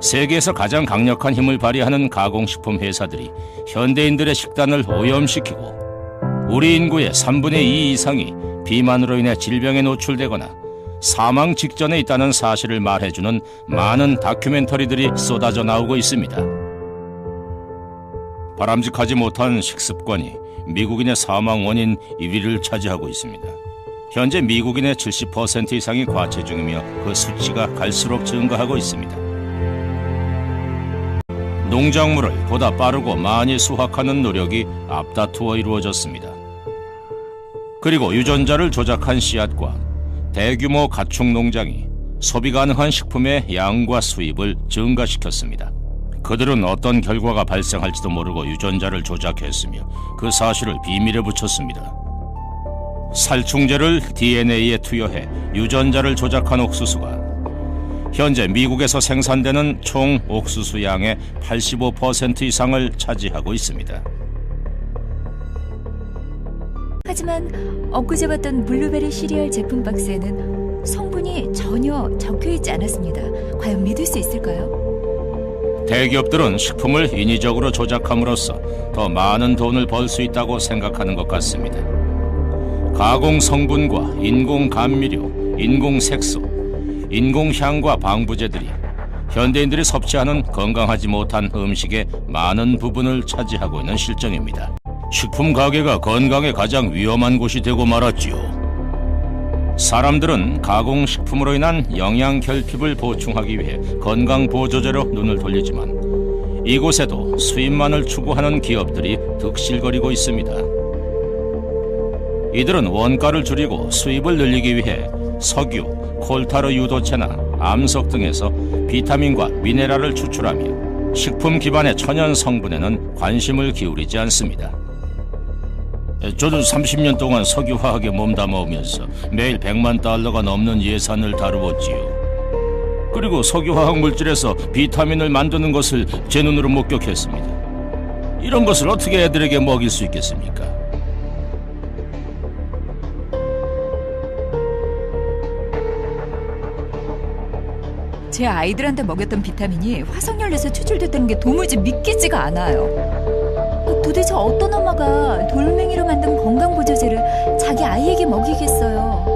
세계에서 가장 강력한 힘을 발휘하는 가공식품 회사들이 현대인들의 식단을 오염시키고 우리 인구의 3분의 2 이상이 비만으로 인해 질병에 노출되거나 사망 직전에 있다는 사실을 말해주는 많은 다큐멘터리들이 쏟아져 나오고 있습니다. 바람직하지 못한 식습관이 미국인의 사망 원인 1위를 차지하고 있습니다. 현재 미국인의 70% 이상이 과체중이며 그 수치가 갈수록 증가하고 있습니다. 농작물을 보다 빠르고 많이 수확하는 노력이 앞다투어 이루어졌습니다. 그리고 유전자를 조작한 씨앗과 대규모 가축 농장이 소비 가능한 식품의 양과 수입을 증가시켰습니다. 그들은 어떤 결과가 발생할지도 모르고 유전자를 조작했으며 그 사실을 비밀에 붙였습니다. 살충제를 DNA에 투여해 유전자를 조작한 옥수수가 현재 미국에서 생산되는 총 옥수수 양의 85% 이상을 차지하고 있습니다. 하지만 엊그제 봤던 블루베리 시리얼 제품 박스에는 성분이 전혀 적혀 있지 않았습니다. 과연 믿을 수 있을까요? 대기업들은 식품을 인위적으로 조작함으로써 더 많은 돈을 벌 수 있다고 생각하는 것 같습니다. 가공 성분과 인공 감미료, 인공 색소, 인공 향과 방부제들이 현대인들이 섭취하는 건강하지 못한 음식의 많은 부분을 차지하고 있는 실정입니다. 식품 가게가 건강에 가장 위험한 곳이 되고 말았지요. 사람들은 가공식품으로 인한 영양 결핍을 보충하기 위해 건강 보조제로 눈을 돌리지만 이곳에도 수입만을 추구하는 기업들이 득실거리고 있습니다. 이들은 원가를 줄이고 수입을 늘리기 위해 석유, 콜타르 유도체나 암석 등에서 비타민과 미네랄을 추출하며 식품 기반의 천연 성분에는 관심을 기울이지 않습니다. 저도 30년 동안 석유화학에 몸담아오면서 매일 100만 달러가 넘는 예산을 다루었지요. 그리고 석유화학 물질에서 비타민을 만드는 것을 제 눈으로 목격했습니다. 이런 것을 어떻게 애들에게 먹일 수 있겠습니까? 제 아이들한테 먹였던 비타민이 화석연료에서 추출됐다는 게 도무지 믿기지가 않아요. 어, 도대체 어떤 엄마가 돌멩이로 만든 건강보조제를 자기 아이에게 먹이겠어요?